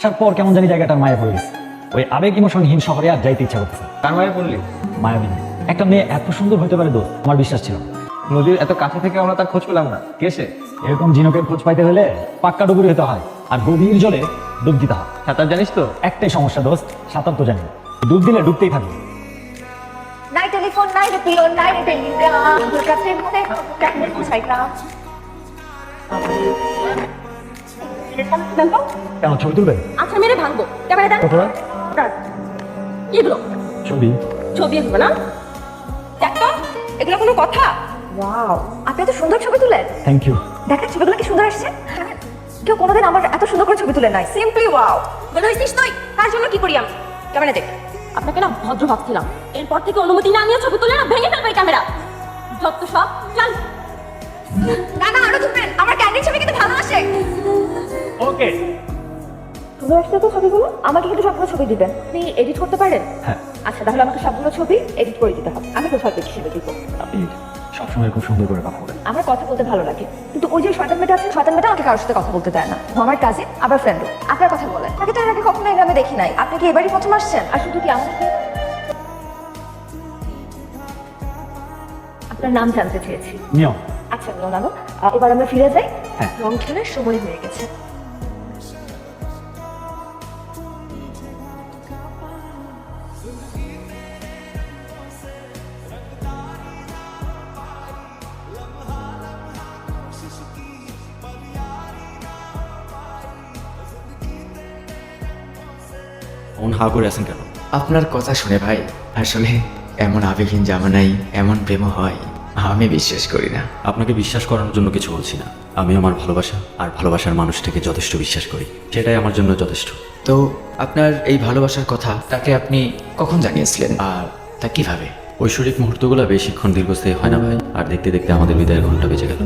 আসার পর কেমন জানি জায়গাটা মায়া পড়ে গেছে। ওই আবেগ ইমোশনহীন শহরে আর যাইতে ইচ্ছা করতেছে কার মায়ের বললি মায়াবিনী একটা মেয়ে এত সুন্দর হতে পারে দোস্ত আমার বিশ্বাস ছিল নদীর এত কাছে থেকে আমরা তার খোঁজ পেলাম না। কে সে? এরকম ঝিনুকের খোঁজ পাইতে হলে পাক্কা ডুবুরি হতে হয় আর গভীর জলে ডুব দিতে হয়। সাঁতার জানিস তো? একটাই সমস্যা দোস্ত সাঁতার তো জানি ডুব দিলে ডুবতেই থাকবে। নাই টেলিফোন নাই রেপিও নাই টেলিগ্রাম কাছে মনে কেমন কেন ছবি তুলবে? আচ্ছা মেরে ভাঙবো। ক্যামেরা দেন কতটা কি এগুলো? ছবি। ছবি এগুলো না? দেখ তো এগুলো কোনো কথা? ওয়াও। আপনি এত সুন্দর ছবি তুলেন। থ্যাংক ইউ দেখেন ছবিগুলো কি সুন্দর আসছে? কেউ কোনোদিন আমার এত সুন্দর করে ছবি তুলে নাই। সিম্পলি ওয়াও বলে হয়েছিস তুই? তার জন্য কি করি আমি? ক্যামেরা দেখ। আপনাকে না ভদ্র ভাবছিলাম। এরপর থেকে অনুমতি না নিয়ে ছবি তুলে না ভেঙে ফেলবে ক্যামেরা। যত সব চল। না না আরও তুলবেন। আমার ক্যান্ডিড ছবি কিন্তু ভালো আসে। ওকে। সুন্দর আসছে তো ছবিগুলো আমাকে কিন্তু সবগুলো ছবি দিবেন। আপনি এডিট করতে পারেন? হ্যাঁ। আচ্ছা তাহলে আমাকে সবগুলো ছবি এডিট করে দিতে হবে। আমি কোথাও দেখি হিসেবে দিব। আপনি সবসময় খুব সুন্দর করে কথা বলেন আমার কথা বলতে ভালো লাগে। কিন্তু ওই যে শয়তান মেয়েটা আছে শয়তান মেয়েটা আমাকে কারোর সাথে কথা বলতে দেয় না। ও আমার কাজে আবার ফ্রেন্ডও আপনার কথা বলেন তাকে তো এর আগে কখনো এই গ্রামে দেখি নাই। আপনি কি এবারই প্রথম আসছেন? আর শুধু কি আমাকে আপনার নাম জানতে চেয়েছি। নিয়ম আচ্ছা নানু এবার আমরা ফিরে যাই। হ্যাঁ। রং খেলার সময় হয়ে গেছে। মন হা করে আছেন কেন? আপনার কথা শুনে ভাই আসলে এমন আবেগহীন জামানাই এমন প্রেম হয়। আমি বিশ্বাস করি না। আপনাকে বিশ্বাস করানোর জন্য কিছু বলছি না। আমি আমার ভালোবাসা আর ভালোবাসার মানুষটাকে যথেষ্ট বিশ্বাস করি। সেটাই আমার জন্য যথেষ্ট। তো আপনার এই ভালোবাসার কথা তাকে আপনি কখন জানিয়েছিলেন? আর তা কীভাবে? ঐশ্বরিক মুহূর্তগুলো বেশিক্ষণ দীর্ঘস্থায়ী হয় না ভাই। আর দেখতে দেখতে আমাদের বিদায়ের ঘণ্টা বেজে গেল।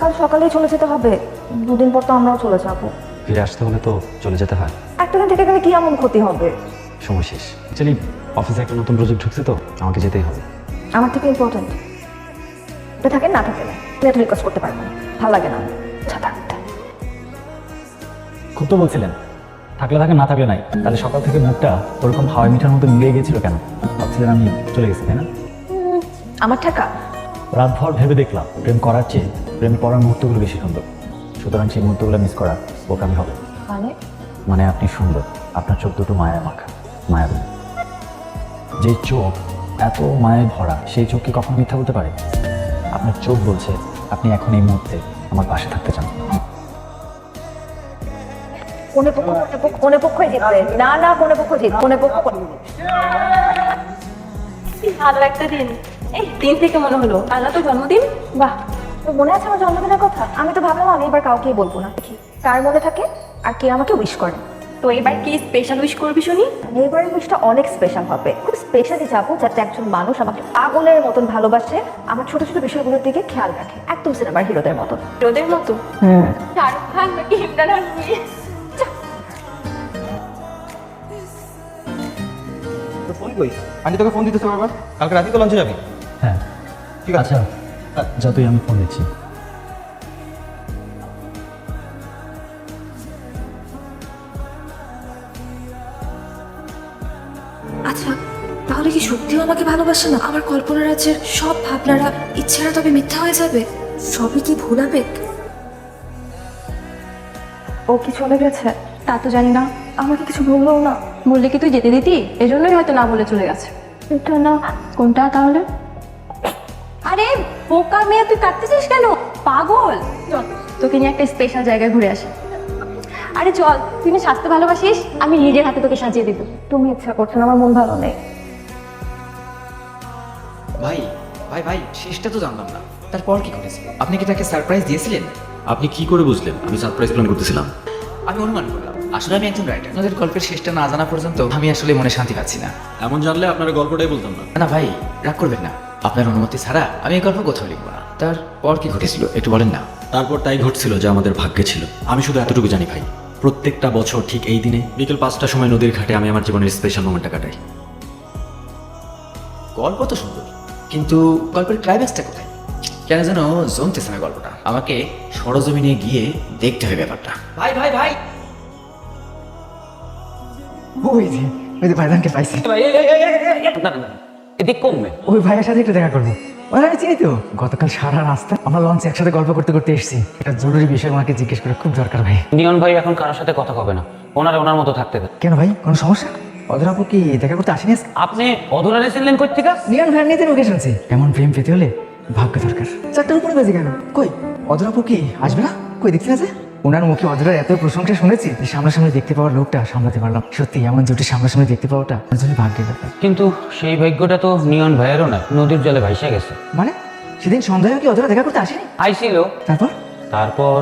কাল সকালেই চলে যেতে হবে। দুদিন পর তো আমরাও চলে যাব। ফিরে আসতে হলে তো চলে যেতে হয়। একটা দিন থেকে গেলে কি এমন ক্ষতি হবে? সময় শেষ। অ্যাকচুয়ালি অফিসে একটা নতুন প্রজেক্ট ঢুকছে তো আমাকে যেতেই হবে। আমার থেকে ইম্পর্টেন্ট এটা থাকে না থাকে না। এত রিকোয়েস্ট করতে পারব না। ভালো লাগে না আচ্ছা খুব তো বলছিলেন। থাকলে থাকে না থাকলে নাই। তাহলে সকাল থেকে মুখটা ওরকম হাওয়াই মিঠার মতো মিলিয়ে গেছিল কেন? ভাবছিলেন আমি চলে গেছি তাই না? আমার টাকা রাতভর ভেবে দেখলাম প্রেম করার চেয়ে প্রেম করার মুহূর্তগুলো বেশি সুন্দর। সুতরাং সেই মুহূর্তগুলো মিস করা বোকামি হবে। মানে? মানে আপনি সুন্দর। আপনার চোখ দুটো মায়া মাখা মায়াবী যে চোখ এত মায়ায় ভরা সেই চোখ কি কখনো মিথ্যা বলতে পারে? আপনার চোখ বলছে আপনি এখন এই মুহূর্তে আমার পাশে থাকতে চান। কোনে পক্ষ কোনে পক্ষ জিতবে। না না কোনে পক্ষ জিত কোনে পক্ষ ভালো একটা দিন। এই দিন থেকে মনে হলো আল্লাহ তো জন্মদিন? বাহ তোর মনে আছে আমার জন্মদিনের কথা? আমি তো ভাবলাম আমি এবার কাউকেই বলব না। দেখি কার মনে থাকে? আর কে আমাকে উইশ করে? তো এবার কি স্পেশাল উইশ করবি শুনি? এবারের উইশটা অনেক স্পেশাল হবে। খুব স্পেশালি যাব যাতে একজন মানুষ আমাকে আগুনের মতন ভালোবাসে। আমার ছোট ছোট বিষয়গুলোর দিকে খেয়াল রাখে। একদম সিনেমার হিরোদের মতো। রোদের মতো? শাহরুখ খান নাকি ইমরান হাসমি ফোন কই? আন্টি তোকে ফোন দিতেছে বারবার? কালকে রাতে তো লঞ্চে যাবি। হ্যাঁ। ঠিক আছে। আচ্ছা। যতই আমি দিচ্ছি আচ্ছা তাহলে কি সত্যিও আমাকে ভালোবাসে না? আমার কল্পনা রাজ্যের সব ভাবনারা ইচ্ছারা তবে মিথ্যা হয়ে যাবে? সবই কি ভুল আবেগ? ও কি চলে গেছে? তা তো জানি না। আমাকে কিছু বলল না। বললে কি তুই যেতে দিতি? এজন্যই হয়তো না বলে চলে গেছে। এটা না। কোনটা তাহলে? আরে বোকা মেয়ে তুই কাটতেছিস কেন? পাগল। চল তোকে নিয়ে একটা স্পেশাল জায়গায় ঘুরে আসি। আরে চল তুই না স্বাস্থ্য ভালোবাসিস? আমি নিজের হাতে তোকে সাজিয়ে দিব। তুমি ইচ্ছা করছ না আমার মন ভালো নেই। ভাই ভাই ভাই শেষটা তো জানলাম না। তারপর কি করেছে? আপনি কি তাকে সারপ্রাইজ দিয়েছিলেন? আপনি কি করে বুঝলেন? আমি সারপ্রাইজ প্ল্যান করতেছিলাম। আমি অনুমান করলাম আসলে আমি একজন রাইটার আপনাদের গল্পের শেষটা না জানা পর্যন্ত আমি আসলে মনে শান্তি পাচ্ছি না। এমন জানলে আপনার গল্পটাই বলতাম না। না ভাই রাগ করবেন না। আপনার অনুমতি ছাড়া আমি এই গল্প কোথাও লিখব না তারপর কি ঘটেছিল একটু বলেন না তারপর তাই ঘটছিল যে আমাদের ভাগ্যে ছিল আমি শুধু এতটুকু জানি ভাই প্রত্যেকটা বছর ঠিক এই দিনে বিকেল পাঁচটার সময় নদীর ঘাটে আমি আমার জীবনের স্পেশাল মোমেন্টটা কাটাই গল্প তো সুন্দর কিন্তু গল্পের ক্লাইম্যাক্সটা কোথায় কেন যেন জমতেছে না গল্পটা আমাকে সরজমিনে গিয়ে দেখতে হবে ব্যাপারটা ভাই ভাই ভাই ওই যে ওই যে ভাইজানকে পাইছি এদিক কমবে ওই ভাইয়ের সাথে একটু দেখা করব। ওরা চিনি তো। গতকাল সারা রাস্তা আমরা লঞ্চে একসাথে গল্প করতে করতে এসেছি। এটা জরুরি বিষয় ওনাকে জিজ্ঞেস করে খুব দরকার ভাই। নিয়ন ভাই এখন কারোর সাথে কথা কবে না? ওনারা ওনার মতো থাকতে দেন কেন ভাই? কোনো সমস্যা? অধরাপু কি দেখা করতে আসেনি? আপনি অধরারে চিনলেন কোথেকে নিয়ন ভাইয়ের নিতে মুখে শুনছি এমন প্রেম পেতে হলে ভাগ্য দরকার। চারটার উপরে বাজে কেন? কই? অধরাপু কি আসবে না? কই দেখতে আছে ওনার মুখে অধরার এত প্রশংসা শুনেছি যে সামনাসামনি দেখতে পাওয়ার লোকটা সামলাতে পারলাম। সত্যি এমন জুটি সামনাসামনি দেখতে পাওয়াটা আমার জন্য ভাগ্যের ব্যাপার। কিন্তু সেই ভাগ্যটা তো নিয়ন ভাইয়েরও না নদীর জলে ভাইসে গেছে। মানে? সেদিন সন্ধ্যায় কি অধরা দেখা করতে আসেনি? আইছিল। তারপর? তারপর?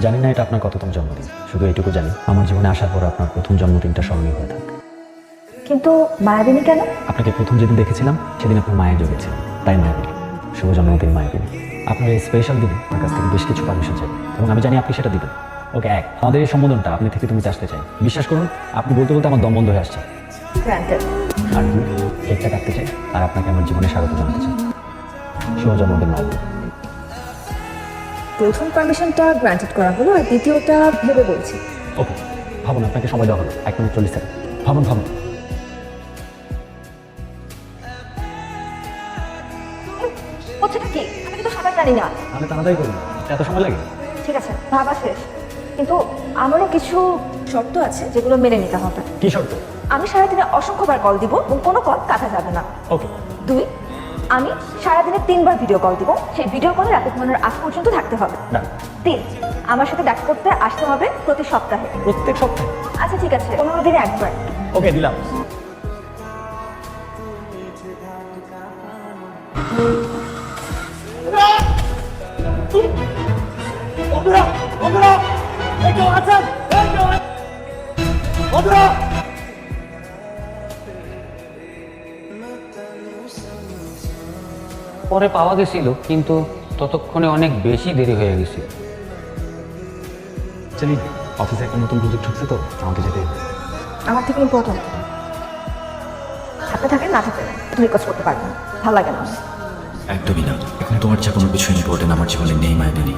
জানি না এটা আপনার কততম জন্মদিন শুধু এইটুকু জানি। আমার জীবনে আসার পর আপনার প্রথম জন্মদিনটা স্মরণীয় হয়ে থাক কিন্তু মায়াবিনী কেন? আপনাকে প্রথম যেদিন দেখেছিলাম সেদিন আপনার মায়ের জমেছে তাই মায়াবিনী শুভ জন্মদিন মায়াবিনী আপনার স্পেশাল দিনে আমার কাছ থেকে বেশ কিছু পারমিশন চাই। এবং আমি জানি আপনি সেটা দিবেন। ওকে এক আমাদের এই সম্বোধনটা আপনি থেকে তুমি আসতে চাই। বিশ্বাস করুন আপনি বলতে বলতে আমার দম বন্ধ হয়ে আসছে। আর কেকটা কাটতে চাই আর আপনাকে আমার জীবনে স্বাগত জানাতে চাই। শুভ জন্মদিন মায়াবিনী প্রথম পারমিশনটা গ্রান্টেড করা হলো আর দ্বিতীয়টা ভেবে বলছি। ওকে ভাবুন আপনাকে সময় দেওয়া হলো। এক মিনিট চল্লিশ সেকেন্ড ভাবুন ভাবুন। জানি না আমি তাড়াতাড়ি করুন এত সময় লাগে? ঠিক আছে ভাবা শেষ। কিন্তু আমারও কিছু শর্ত আছে যেগুলো মেনে নিতে হবে। কি শর্ত? আমি সারাদিনে অসংখ্যবার কল দিব এবং কোনো কল কাটা যাবে না। ওকে দুই আমি সারাদিনে তিনবার ভিডিও কল দিব। সেই ভিডিও কলে রাতে ঘুমানোর আগ পর্যন্ত থাকতে হবে। না। তিন আমার সাথে দেখা করতে আসতে হবে প্রতি সপ্তাহে। প্রত্যেক সপ্তাহে? আচ্ছা ঠিক আছে। পনেরো দিনে একবার। ওকে দিলাম। পরে পাওয়া গেছিল কিন্তু ততক্ষণে অনেক বেশি দেরি হয়ে গেছে চলি অফিসে একটা নতুন প্রজেক্ট ঢুকছে তো আমাকে যেতে আমার থেকে ইম্পর্টেন্ট থাকতে থাকেন না থাকতে না রিকোয়েস্ট করতে পারবেন না। ভালো লাগে না। একদমই না। এখন তোমার যা কোনো কিছু ইম্পর্টেন্ট আমার জীবনে নেই মায়াবিনী